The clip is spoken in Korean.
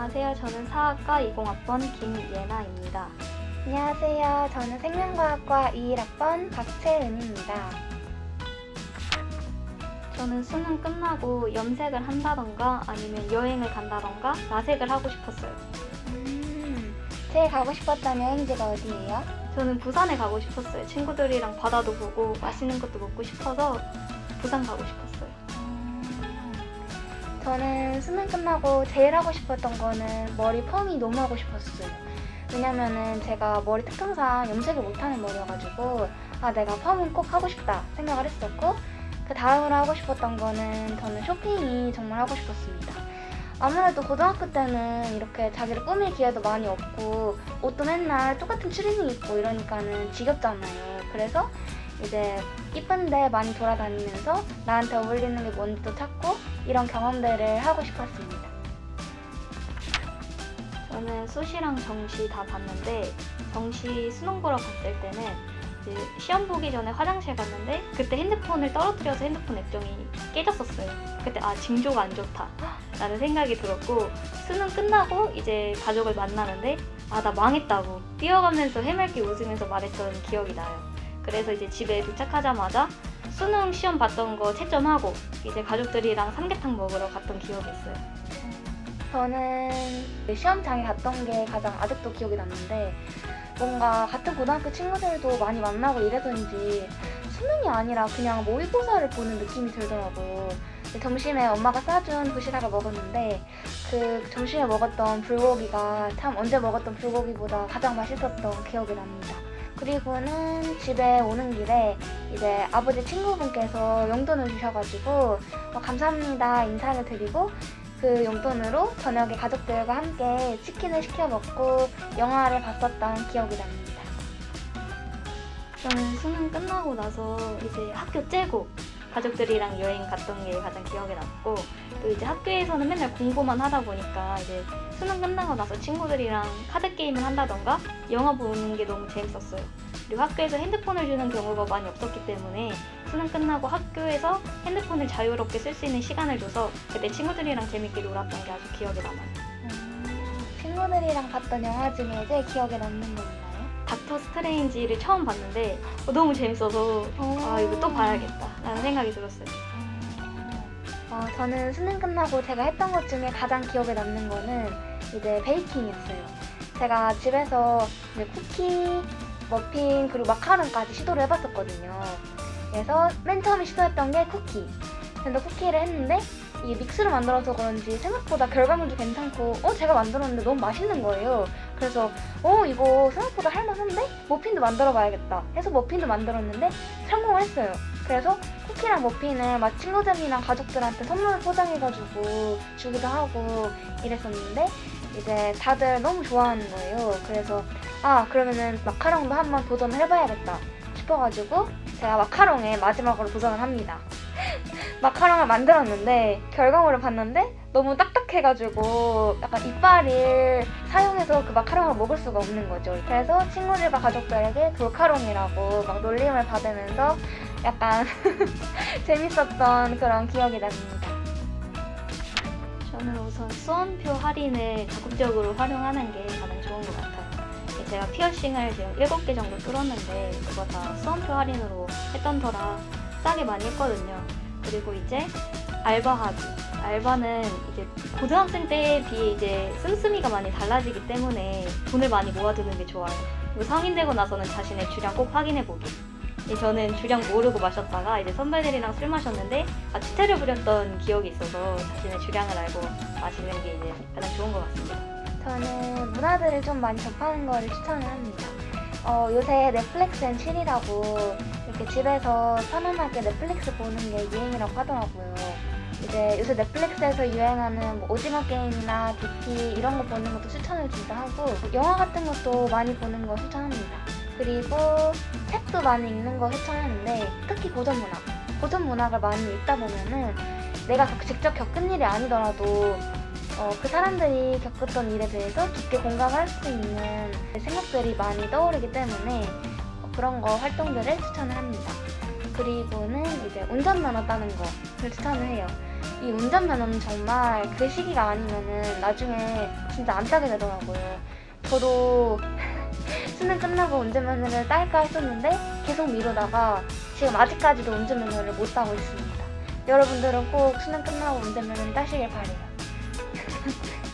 안녕하세요. 저는 사학과 20학번 김예나입니다. 안녕하세요. 저는 생명과학과 21학번 박채은입니다. 저는 수능 끝나고 염색을 한다던가 아니면 여행을 간다던가 라섹을 하고 싶었어요. 음, 제일 가고 싶었던 여행지가 어디예요? 저는 부산에 가고 싶었어요. 친구들이랑 바다도 보고 맛있는 것도 먹고 싶어서 부산 가고 싶었어요. 저는 수능 끝나고 제일 하고 싶었던 거는 머리 펌이 너무 하고 싶었어요. 왜냐면은 제가 머리 특성상 염색을 못하는 머리여가지고 아 내가 펌은 꼭 하고 싶다 생각을 했었고 그 다음으로 하고 싶었던 거는 저는 쇼핑이 정말 하고 싶었습니다. 아무래도 고등학교 때는 이렇게 자기를 꾸밀 기회도 많이 없고 옷도 맨날 똑같은 추리닝 입고 이러니까는 지겹잖아요. 그래서 이제 이쁜데 많이 돌아다니면서 나한테 어울리는 게 뭔지도 찾고 이런 경험들을 하고 싶었습니다. 저는 수시랑 정시 다 봤는데 정시 수능 보러 갔을 때는 시험 보기 전에 화장실 갔는데 그때 핸드폰을 떨어뜨려서 핸드폰 액정이 깨졌었어요. 그때 아 징조가 안 좋다 라는 생각이 들었고 수능 끝나고 이제 가족을 만나는데 아 나 망했다고 뛰어가면서 해맑게 웃으면서 말했던 기억이 나요. 그래서 이제 집에 도착하자마자 수능 시험 봤던 거 채점하고 이제 가족들이랑 삼계탕 먹으러 갔던 기억이 있어요. 저는 시험장에 갔던 게 가장 아직도 기억이 남는데 뭔가 같은 고등학교 친구들도 많이 만나고 이래서인지 수능이 아니라 그냥 모의고사를 보는 느낌이 들더라고요. 점심에 엄마가 싸준 도시락을 먹었는데 그 점심에 먹었던 불고기가 참 언제 먹었던 불고기보다 가장 맛있었던 기억이 납니다. 그리고는 집에 오는 길에 이제 아버지 친구분께서 용돈을 주셔가지고 어, 감사합니다 인사를 드리고 그 용돈으로 저녁에 가족들과 함께 치킨을 시켜 먹고 영화를 봤었던 기억이 납니다. 저는 수능 끝나고 나서 이제 학교 째고 가족들이랑 여행 갔던 게 가장 기억에 남고 또 이제 학교에서는 맨날 공부만 하다 보니까 이제 수능 끝나고 나서 친구들이랑 카드 게임을 한다던가 영화 보는 게 너무 재밌었어요. 그리고 학교에서 핸드폰을 주는 경우가 많이 없었기 때문에 수능 끝나고 학교에서 핸드폰을 자유롭게 쓸 수 있는 시간을 줘서 그때 친구들이랑 재밌게 놀았던 게 아주 기억에 남아요. 친구들이랑 봤던 영화 중에 제일 기억에 남는 거 있나요? 닥터 스트레인지를 처음 봤는데 어, 너무 재밌어서 아 이거 또 봐야겠다 라는 생각이 들었어요. 어, 저는 수능 끝나고 제가 했던 것 중에 가장 기억에 남는 거는 이제 베이킹이었어요. 제가 집에서 이제 쿠키, 머핀, 그리고 마카롱까지 시도를 해봤었거든요. 그래서 맨 처음에 시도했던 게 쿠키. 근데 쿠키를 했는데 이게 믹스를 만들어서 그런지 생각보다 결과물도 괜찮고 어 제가 만들었는데 너무 맛있는 거예요. 그래서 어 이거 생각보다 할만한데 머핀도 만들어 봐야겠다 해서 머핀도 만들었는데 성공을 했어요. 그래서 쿠키랑 머핀을 막 친구들이랑 가족들한테 선물을 포장해가지고 주기도 하고 이랬었는데 이제 다들 너무 좋아하는 거예요. 그래서 아 그러면은 마카롱도 한번 도전을 해봐야겠다 싶어가지고 제가 마카롱에 마지막으로 도전을 합니다. 마카롱을 만들었는데 결과물을 봤는데 너무 딱딱해가지고 약간 이빨을 사용해서 그 마카롱을 먹을 수가 없는 거죠. 그래서 친구들과 가족들에게 돌카롱이라고 막 놀림을 받으면서 약간 재밌었던 그런 기억이 납니다. 저는 우선 수험표 할인을 적극적으로 활용하는 게 가장 좋은 것 같아요. 제가 피어싱을 지금 7개 정도 뚫었는데 그거 다 수험표 할인으로 했던 터라 싸게 많이 했거든요. 그리고 이제 알바하기. 알바는 이제 고등학생 때에 비해 이제 씀씀이가 많이 달라지기 때문에 돈을 많이 모아두는 게 좋아요. 그리고 성인 되고 나서는 자신의 주량 꼭 확인해보기. 이 저는 주량 모르고 마셨다가 이제 선배들이랑 술 마셨는데 아 추태를 부렸던 기억이 있어서 자신의 주량을 알고 마시는 게 이제 가장 좋은 것 같습니다. 저는 문화들을 좀 많이 접하는 거를 추천을 합니다. 어, 요새 넷플릭스 앤 칠이라고 이렇게 집에서 편안하게 넷플릭스 보는 게 유행이라고 하더라고요. 이제 요새 넷플릭스에서 유행하는 뭐 오징어 게임이나 DP 이런 거 보는 것도 추천을 진짜 하고 영화 같은 것도 많이 보는 거 추천합니다. 그리고 책도 많이 읽는 거 추천하는데 특히 고전 문학. 고전 문학을 많이 읽다 보면은 내가 격- 직접 겪은 일이 아니더라도 어, 그 사람들이 겪었던 일에 대해서 깊게 공감할 수 있는 생각들이 많이 떠오르기 때문에 어, 그런 거 활동들을 추천을 합니다. 그리고는 이제 운전면허 따는 거를 추천을 해요. 이 운전면허는 정말 그 시기가 아니면은 나중에 진짜 안 따게 되더라고요. 저도 수능 끝나고 운전면허를 딸까 했었는데 계속 미루다가 지금 아직까지도 운전면허를 못 따고 있습니다. 여러분들은 꼭 수능 끝나고 운전면허를 따시길 바래요.